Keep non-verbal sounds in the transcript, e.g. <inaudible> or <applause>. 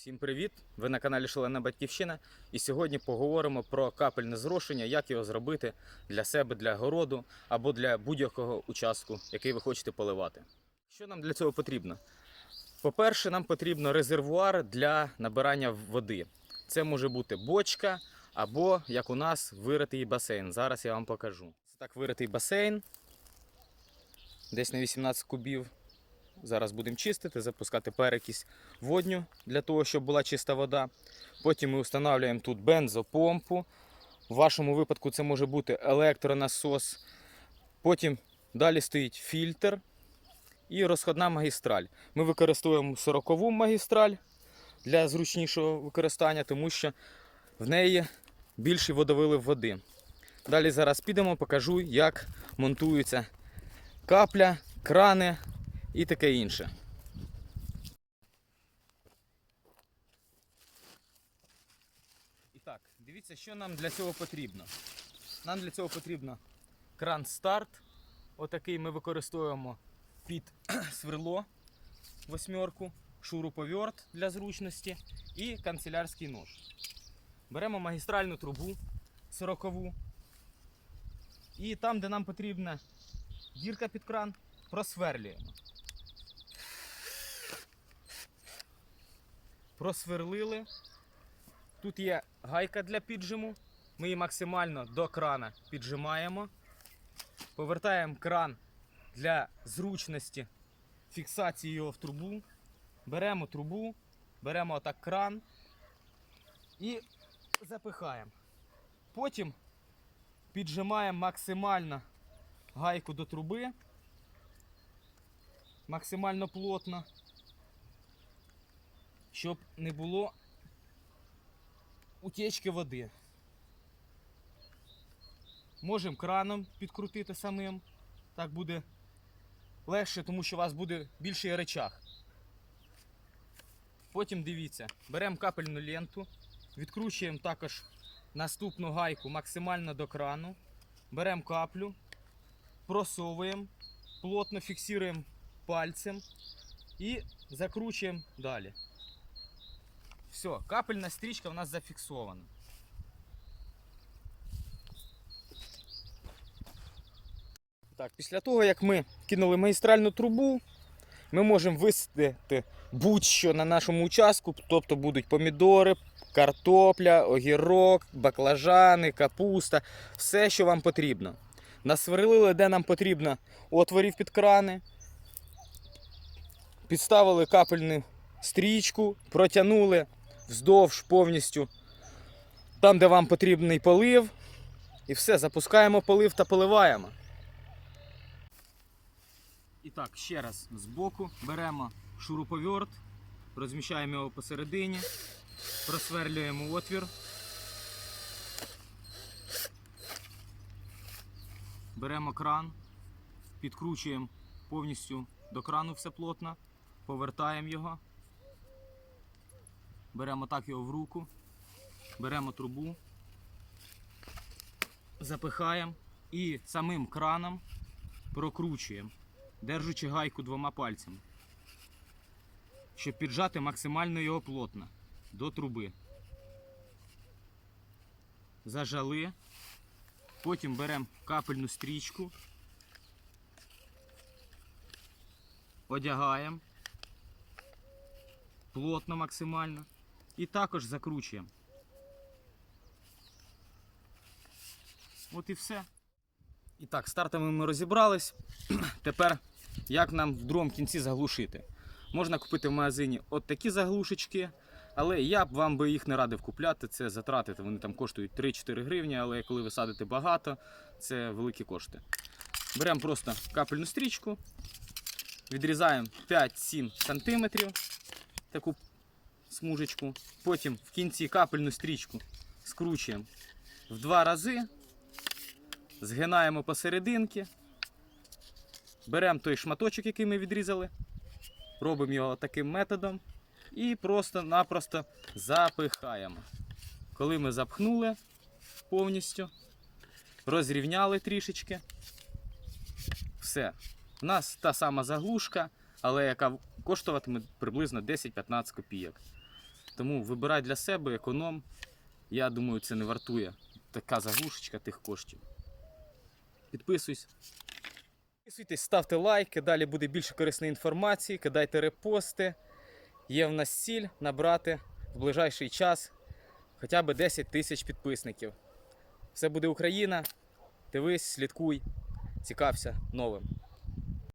Всім привіт! Ви на каналі Шалена Батьківщина. І сьогодні поговоримо про капельне зрошення, як його зробити для себе, для городу або для будь-якого участку, який ви хочете поливати. Що нам для цього потрібно? По-перше, нам потрібно резервуар для набирання води. Це може бути бочка або, як у нас, виритий басейн. Зараз я вам покажу. Це так виритий басейн, десь на 18 кубів. Зараз будемо чистити, запускати перекись водню для того, щоб була чиста вода. Потім ми встановлюємо тут бензопомпу. В вашому випадку це може бути електронасос. Потім далі стоїть фільтр і розходна магістраль. Ми використовуємо 40-ву магістраль для зручнішого використання, тому що в неї більший водовилив води. Далі зараз підемо, покажу, як монтується капля, крани і таке інше. І так, дивіться, що нам для цього потрібно. Нам для цього потрібно кран старт. Отакий ми використовуємо під <clears throat> сверло восьмерку, шуруповерт для зручності і канцелярський нож. Беремо магістральну трубу сорокову. І там, де нам потрібна дірка під кран, просверлюємо. Просверлили. Тут є гайка для піджиму. Ми її максимально до крана піджимаємо. Повертаємо кран для зручності фіксації його в трубу. Беремо трубу, беремо отак кран і запихаємо. Потім піджимаємо максимально гайку до труби, максимально плотно, щоб не було утечки води. Можемо краном підкрутити самим. Так буде легше, тому що у вас буде більший речах. Потім дивіться, беремо капельну ленту, відкручуємо також наступну гайку максимально до крану, беремо каплю, просовуємо, плотно фіксуємо пальцем і закручуємо далі. Все, капельна стрічка у нас зафіксована. Так, після того, як ми кинули магістральну трубу, ми можемо висадити будь-що на нашому участку, тобто будуть помідори, картопля, огірок, баклажани, капуста, все, що вам потрібно. Насверлили, де нам потрібно отворів під крани, підставили капельну стрічку, протягнули вздовж повністю там, де вам потрібний полив. І все, запускаємо полив та поливаємо. І так, ще раз збоку беремо шуруповерт, розміщаємо його посередині, просверлюємо отвір. Беремо кран, підкручуємо повністю до крану все плотно, повертаємо його. Беремо так його в руку, беремо трубу, запихаємо і самим краном прокручуємо, держучи гайку двома пальцями, щоб піджати максимально його плотно до труби. Зажали, потім беремо капельну стрічку, одягаємо плотно максимально. І також закручуємо. От і все. І так, стартами ми розібрались. <clears throat> Тепер як нам в другому кінці заглушити? Можна купити в магазині от такі заглушечки, але я б вам би їх не радив купляти. Це затратити. Вони там коштують 3-4 гривні, але коли ви садите багато, це великі кошти. Беремо просто капельну стрічку, відрізаємо 5-7 см, таку смужечку. Потім в кінці капельну стрічку скручуємо в два рази, згинаємо посерединки, беремо той шматочок, який ми відрізали, робимо його таким методом і просто-напросто запихаємо. Коли ми запхнули повністю, розрівняли трішечки, все. У нас та сама заглушка, але яка коштуватиме приблизно 10-15 копійок. Тому вибирай для себе економ. Я думаю, це не вартує така заглушечка тих коштів. Підписуйся. Підписуйтесь, ставте лайки, далі буде більше корисної інформації, кидайте репости. Є в нас ціль набрати в ближайший час хоча б 10 тисяч підписників. Все буде Україна. Дивись, слідкуй, цікався новим.